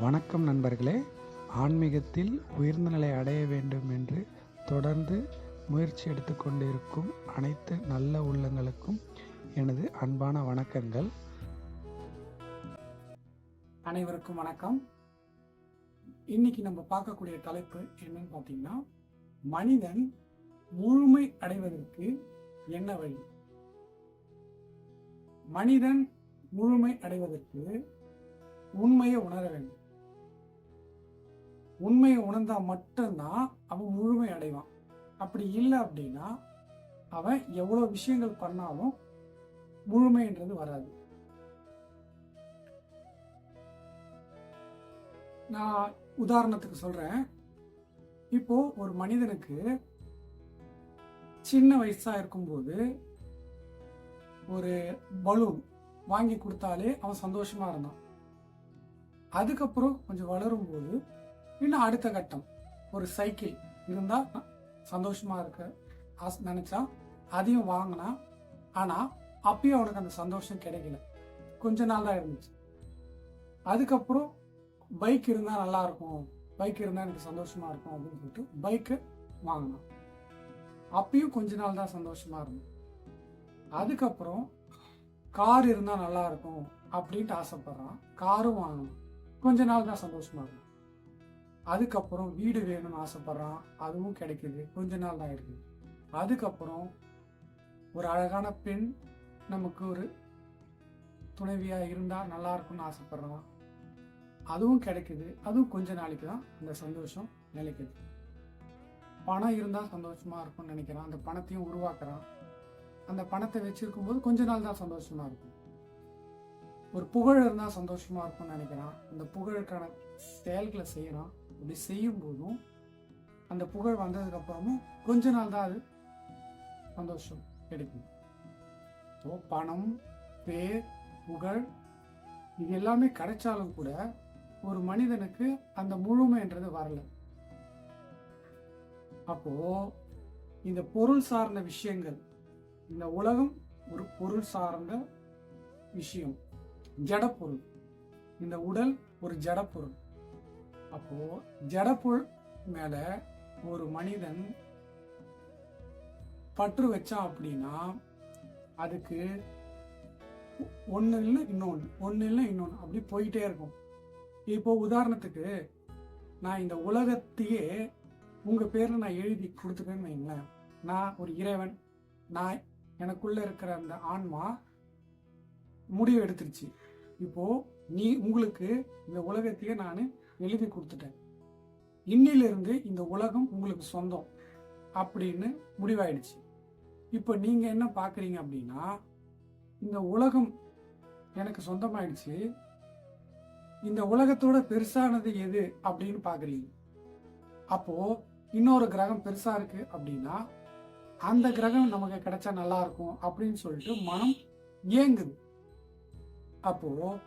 வணக்கம் நண்பர்களே. ஆன்மீகத்தில் உயர்ந்த நிலை அடைய வேண்டும் என்று தொடர்ந்து முயற்சி எடுத்துக்கொண்டிருக்கும் அனைத்து நல்ல உள்ளங்களுக்கும் எனது அன்பான வணக்கங்கள். அனைவருக்கும் வணக்கம். இன்னைக்கு நம்ம பார்க்கக்கூடிய தலைப்பு என்னன்னு பார்த்தீங்கன்னா மனிதன் முழுமை அடைவதற்கு என்ன வழி? மனிதன் முழுமை அடைவதற்கு உண்மையை உணர வேண்டும். உண்மையை உணர்ந்தா மட்டும்தான் அவன் முழுமை அடைவான். அப்படி இல்லை அப்படின்னா அவன் எவ்வளோ விஷயங்கள் பண்ணாலும் முழுமைன்றது வராது. நான் உதாரணத்துக்கு சொல்றேன். இப்போ ஒரு மனிதனுக்கு சின்ன வயசா இருக்கும்போது ஒரு பலூன் வாங்கி கொடுத்தாலே அவன் சந்தோஷமா இருந்தான். அதுக்கப்புறம் கொஞ்சம் வளரும் போது இன்னும் அடுத்த கட்டம் ஒரு சைக்கிள் இருந்தா சந்தோஷமா இருக்க ஆசை நினைச்சா அதையும் வாங்கினா. ஆனா அப்பயும் அவனுக்கு அந்த சந்தோஷம் கிடைக்கல. கொஞ்ச நாள் தான் இருந்துச்சு. அதுக்கப்புறம் பைக் இருந்தா நல்லா இருக்கும். பைக் இருந்தா எனக்கு சந்தோஷமா இருக்கும் அப்படின்னு சொல்லிட்டு பைக்கு வாங்கினான். அப்பயும் கொஞ்ச நாள் தான் சந்தோஷமா இருந்தது. அதுக்கப்புறம் கார் இருந்தா நல்லா இருக்கும் அப்படின்ட்டு ஆசைப்படுறான். காரும் வாங்கணும். கொஞ்ச நாள் தான் சந்தோஷமா இருக்கும். அதுக்கப்புறம் வீடு வேணும்னு ஆசைப்படுறான். அதுவும் கிடைக்குது. கொஞ்ச நாள் தான் இருக்குது அதுக்கப்புறம் ஒரு அழகான பெண் நமக்கு ஒரு துணைவியா இருந்தா நல்லா இருக்கும்னு ஆசைப்படுறான். அதுவும் கிடைக்குது. அதுவும் கொஞ்ச நாளைக்கு தான் அந்த சந்தோஷம் நிலைக்குது. பணம் இருந்தால் சந்தோஷமா இருக்கும்னு நினைக்கிறான். அந்த பணத்தையும் உருவாக்குறான். அந்த பணத்தை வச்சிருக்கும் போது கொஞ்ச நாள் தான் சந்தோஷமா இருக்கும். ஒரு புகழ் இருந்தால் சந்தோஷமா இருக்கும்னு நினைக்கிறான். அந்த புகழுக்கான செயல்களை செய்யறான். அப்படி செய்யும் போதும் அந்த புகழ் வந்ததுக்கு அப்புறமும் கொஞ்ச நாள் தான் அது சந்தோஷம் கிடைக்கும் ஸோ பணம் பேர் புகழ் இது எல்லாமே கிடைச்சாலும் கூட ஒரு மனிதனுக்கு அந்த முழுமைன்றது வரல. அப்போ இந்த பொருள் சார்ந்த விஷயங்கள் இந்த உலகம் ஒரு பொருள் சார்ந்த விஷயம் ஜடப்பொருள். இந்த உடல் ஒரு ஜடப்பொருள். அப்போ ஜடப்பொருள் மேல ஒரு மனிதன் பற்று வச்சான் அப்படின்னா அதுக்கு ஒன்று இல்லை இன்னொன்று ஒன்று இல்லை இன்னொன்று அப்படி போயிட்டே இருக்கும். இப்போ உதாரணத்துக்கு நான் இந்த உலகத்தையே உங்க பேர்ல நான் எழுதி கொடுத்துட்டேன்னு வைங்களேன். நான் ஒரு இறைவன் நான் எனக்குள்ள இருக்கிற அந்த ஆன்மா முடிவு எடுத்துருச்சு. இப்போ நீ உங்களுக்கு இந்த உலகத்தையே நான் எழுதி கொடுத்துட்டேன். இன்னிலிருந்து இந்த உலகம் உங்களுக்கு சொந்தம் அப்படின்னு முடிவாயிடுச்சு. இப்போ நீங்க என்ன பார்க்குறீங்க அப்படின்னா இந்த உலகம் எனக்கு சொந்தமாயிடுச்சு. இந்த உலகத்தோட பெருசானது எது அப்படின்னு பார்க்குறீங்க அப்போ இன்னொரு கிரகம் பெருசா இருக்கு அப்படின்னா அந்த கிரகம் நமக்கு கிடைச்சா நல்லா இருக்கும் அப்படின்னு சொல்லிட்டு மனம் ஏங்குது அப்போ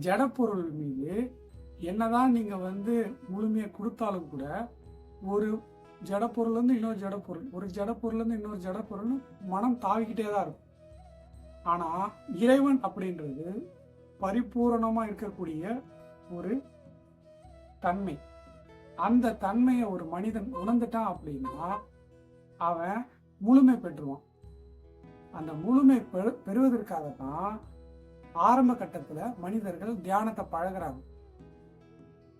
ஜடப்பொருள் மீது என்னதான் நீங்க வந்து முழுமையை கொடுத்தாலும் கூட ஒரு ஜடப்பொருள் இருந்து இன்னொரு ஜடப்பொருள் ஒரு ஜடப்பொருள் இருந்து இன்னொரு ஜடப்பொருள் மனம் தாவிக்கிட்டே தான் இருக்கும். ஆனா இறைவன் அப்படின்றது பரிபூரணமா இருக்கக்கூடிய ஒரு தன்மை. அந்த தன்மையை ஒரு மனிதன் உணர்ந்துட்டான் அப்படின்னா அவன் முழுமை பெற்றுவான் அந்த முழுமை பெறு பெறுவதற்காக தான் ஆரம்ப கட்டத்தில் மனிதர்கள் தியானத்தை பழகுறாங்க.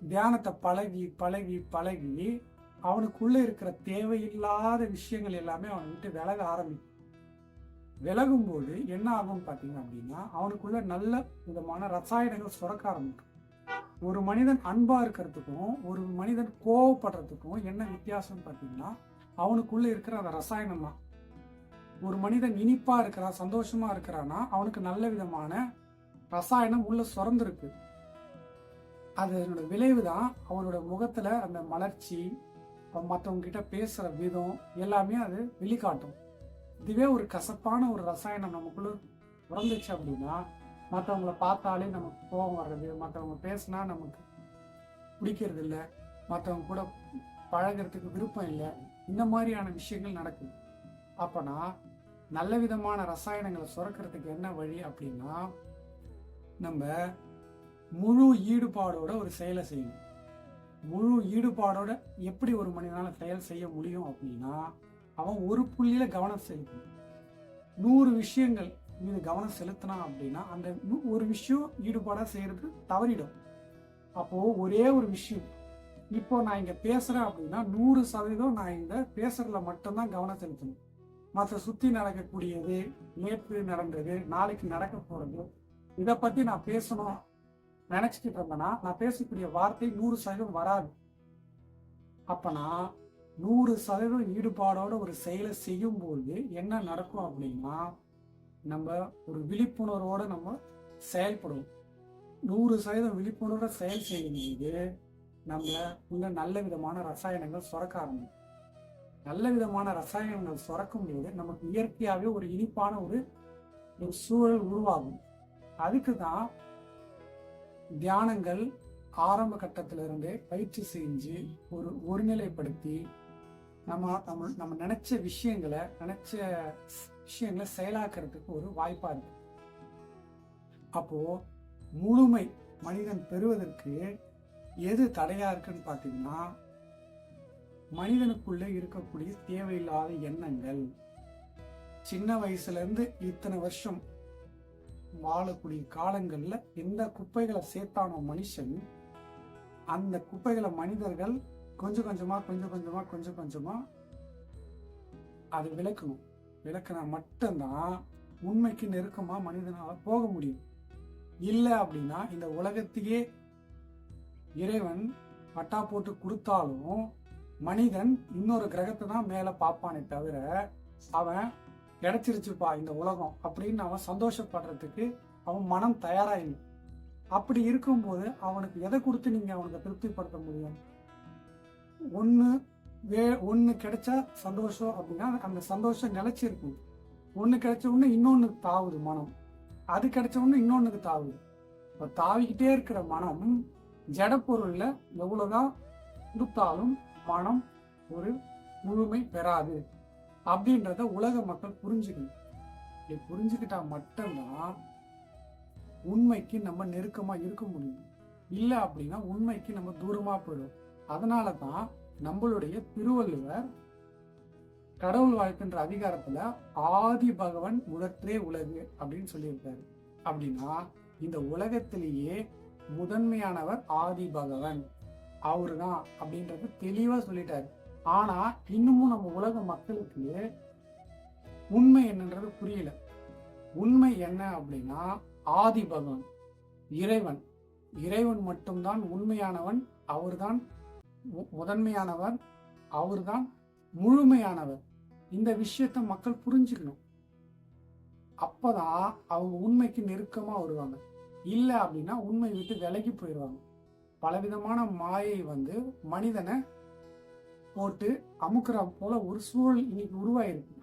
தியானத்தை பழகி பழகி பழகி அவனுக்குள்ளே இருக்கிற தேவையில்லாத விஷயங்கள் எல்லாமே அவனை விட்டு விலக ஆரம்பிக்கும். விலகும் போது என்ன ஆகும் பார்த்தீங்க அப்படின்னா அவனுக்குள்ள நல்ல விதமான ரசாயனங்கள் சுரக்க ஆரம்பிக்கும். ஒரு மனிதன் அன்பா இருக்கிறதுக்கும் ஒரு மனிதன் கோவப்படுறதுக்கும் என்ன வித்தியாசம் பார்த்தீங்கன்னா அவனுக்குள்ளே இருக்கிற அந்த ரசாயனம் தான் ஒரு மனிதன் இனிப்பாக இருக்கிறான் சந்தோஷமாக இருக்கிறான்னா அவனுக்கு நல்ல விதமான ரசாயனம் உள்ள சுரந்திருக்கு. அதனோட விளைவு தான் அவனோட முகத்தில் அந்த மலர்ச்சி மற்றவங்க கிட்ட பேசுகிற விதம் எல்லாமே அது வெளிக்காட்டும். இதுவே ஒரு கசப்பான ஒரு ரசாயனம் நமக்குள்ள உறந்துச்சு அப்படின்னா மற்றவங்கள பார்த்தாலே நமக்கு கோபம் வர்றது மற்றவங்க பேசினா நமக்கு பிடிக்கிறது இல்லை மற்றவங்க கூட பழகிறதுக்கு விருப்பம் இல்லை இந்த மாதிரியான விஷயங்கள் நடக்குது. அப்பனா நல்ல விதமான ரசாயனங்களை சுரக்கிறதுக்கு என்ன வழி அப்படின்னா நம்ம முழு ஈடுபாடோட ஒரு செயலை செய்யணும். முழு ஈடுபாடோட எப்படி ஒரு மனிதனால செயல் செய்ய முடியும் அப்படின்னா அவன் ஒரு புள்ளியில கவனம் செலுத்தணும். நூறு விஷயங்கள் மீது கவனம் செலுத்தினான் அப்படின்னா அந்த நூ- ஒரு விஷயம் ஈடுபாடாக செய்யறது தவறிடும். அப்போ ஒரே ஒரு விஷயம் இப்போ நான் இங்க பேசுறேன் அப்படின்னா நூறு சதவீதம் நான் இந்த பேசுறதுல மட்டும்தான் கவனம் செலுத்தணும். மற்ற சுத்தி நடக்கக்கூடியது நேற்று நடந்தது நாளைக்கு நடக்க போறது இதை பத்தி நான் பேசணும் நினைச்சிட்டு இருந்தேன்னா நான் பேசக்கூடிய வார்த்தை நூறு சதவீதம் வராது. அப்பனா நூறு சதவீதம் ஈடுபாடோட ஒரு செயலை செய்யும்போது என்ன நடக்கும் அப்படின்னா நம்ம ஒரு விழிப்புணர்வோட நம்ம செயல்படுவோம். நூறு சதவீதம் விழிப்புணர்வோட செயல் செய்யும்போது நம்ம உள்ள நல்ல விதமான ரசாயனங்கள் சுரக்க ஆரம்பிக்கும். நல்ல விதமான ரசாயனங்கள் சுரக்கும் போது நமக்கு இயற்கையாகவே ஒரு இனிப்பான ஒரு ஒரு சூழல் உருவாகும். அதுக்கு தான் தியானங்கள் ஆரம்ப கட்டத்திலிருந்தே பயிற்சி செஞ்சு ஒரு ஒருநிலைப்படுத்தி நம்ம நம்ம நம்ம நினைச்ச விஷயங்களை நினைச்ச விஷயங்களை செயலாக்குறதுக்கு ஒரு வாய்ப்பா இருக்கு. அப்போ முழுமை மனிதன் பெறுவதற்கு எது தடையா இருக்குன்னு பார்த்தீங்கன்னா மனிதனுக்குள்ளே இருக்கக்கூடிய தேவையில்லாத எண்ணங்கள். சின்ன வயசுலேருந்து இத்தனை வருஷம் வாழக்கூடிய காலங்களில் எந்த குப்பைகளை சேர்த்தானோ மனுஷன் அந்த குப்பைகளை மனிதர்கள் கொஞ்சம் கொஞ்சமாக கொஞ்சம் கொஞ்சமாக கொஞ்சம் கொஞ்சமாக அது விளக்கணும். விளக்கினா மட்டும்தான் உண்மைக்கு நெருக்கமாக மனிதனால போக முடியும். இல்லை அப்படின்னா இந்த உலகத்தையே இறைவன் பட்டா போட்டு கொடுத்தாலும் மனிதன் இன்னொரு கிரகத்தை தான் மேல பார்ப்பானே தவிர அவன் கிடைச்சிருச்சுப்பா இந்த உலகம் அப்படின்னு அவன் சந்தோஷப்படுறதுக்கு அவன் மனம் தயாரா இல்லை அப்படி இருக்கும்போது அவனுக்கு எதை கொடுத்து நீங்க அவனுக்கு திருப்திப்படுத்த முடியும்? ஒன்று வே ஒன்று கிடைச்சா சந்தோஷம் அப்படின்னா அந்த சந்தோஷம் நிலைச்சிருக்கும். ஒன்று கிடைச்ச உடனே இன்னொன்னு தாவுது மனம். அது கிடைச்ச உடனே இன்னொன்னுக்கு தாவுது. இப்போ தாவிக்கிட்டே இருக்கிற மனம் ஜடப்பொருளில் எவ்வளோதான் கொடுத்தாலும் மனம் ஒரு முழுமை பெறாது. அப்படின்றத உலக மக்கள் புரிஞ்சுக்கணும். இப்படி புரிஞ்சுக்கிட்டா மட்டும்தான் உண்மைக்கு நம்ம நெருக்கமாக இருக்க முடியும். இல்லை அப்படின்னா உண்மைக்கு நம்ம தூரமாக போயிடும். அதனால தான் நம்மளுடைய திருவள்ளுவர் கடவுள் வாழ்க்கைன்ற அதிகாரத்துல ஆதி பகவன் முதற்றே உலகு அப்படின்னு சொல்லியிருக்காரு. அப்படின்னா இந்த உலகத்திலேயே முதன்மையானவர் ஆதி பகவன். அவருதான் அப்படின்றது தெளிவா சொல்லிட்டாரு. ஆனா இன்னமும் நம்ம உலக மக்களுக்கு உண்மை என்னன்றது புரியல. உண்மை என்ன அப்படின்னா ஆதி பகவன் இறைவன். இறைவன் மட்டும்தான் உண்மையானவன் அவர்தான் முதன்மையானவர் அவர்தான் முழுமையானவர். இந்த விஷயத்த மக்கள் புரிஞ்சுக்கணும். அப்பதான் அவங்க உண்மைக்கு நெருக்கமா வருவாங்க. இல்லை அப்படின்னா உண்மை விட்டு விலகி போயிடுவாங்க. பலவிதமான மாயை வந்து மனிதனை போட்டு அமுக்குற போல ஒரு சூழல் இன்னைக்கு உருவாயிருக்கு.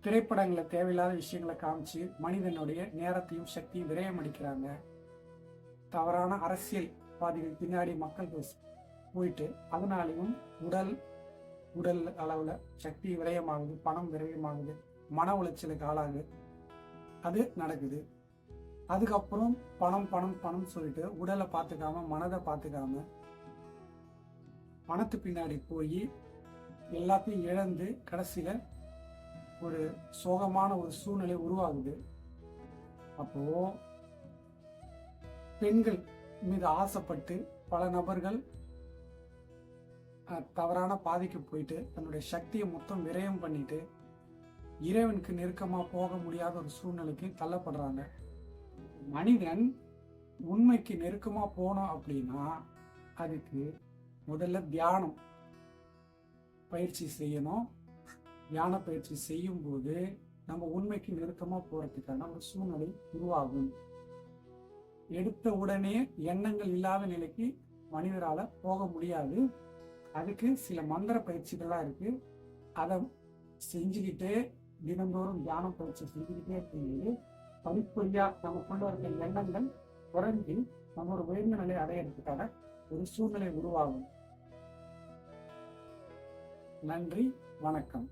திரைப்படங்களை தேவையில்லாத விஷயங்களை காமிச்சு மனிதனுடைய நேரத்தையும் சக்தியும் விரயம் அடிக்கிறாங்க தவறான அரசியல்வாதிகள் பின்னாடி மக்கள் போயிட்டு அதனாலையும் உடல் உடல் அளவில் சக்தி விரயமாகுது பணம் விரயமாகுது மன உளைச்சலுக்கு ஆளாகுது. அது நடக்குது. அதுக்கப்புறம் பணம் பணம் பணம் சொல்லிட்டு உடலை பார்த்துக்காம மனதை பார்த்துக்காம பணத்து பின்னாடி போய் எல்லாத்தையும் இழந்து கடைசியில ஒரு சோகமான ஒரு சூழ்நிலை உருவாகுது. அப்போ பெண்கள் மீது ஆசைப்பட்டு பல நபர்கள் தவறான பாதைக்கு போயிட்டு தன்னுடைய சக்தியை மொத்தம் விரயம் பண்ணிட்டு இறைவனுக்கு நெருக்கமா போக முடியாத ஒரு சூழ்நிலைக்கு தள்ளப்படுறாங்க. மனிதன் உண்மைக்கு நெருக்கமா போனோம் அப்படின்னா அதுக்கு முதல்ல தியானம் பயிற்சி செய்யணும். தியான பயிற்சி செய்யும் போது நம்ம உண்மைக்கு நெருக்கமா போறதுக்கான ஒரு சூழ்நிலை உருவாகும். எடுத்த உடனே எண்ணங்கள் இல்லாத நிலைக்கு மனிதரால போக முடியாது. அதுக்கு சில மந்திர பயிற்சிகள்லாம் இருக்கு. அதை செஞ்சுக்கிட்டு தினந்தோறும் தியானம் பயிற்சி செஞ்சுக்கிட்டே இருக்கும்போது படிப்படியா நமக்குள்ள இருக்க எண்ணங்கள் குறைஞ்சி நம்ம ஒரு உயர்ந்த நிலை அடையிறதுக்கான ஒரு சூழ்நிலை உருவாகும். நன்றி வணக்கம்.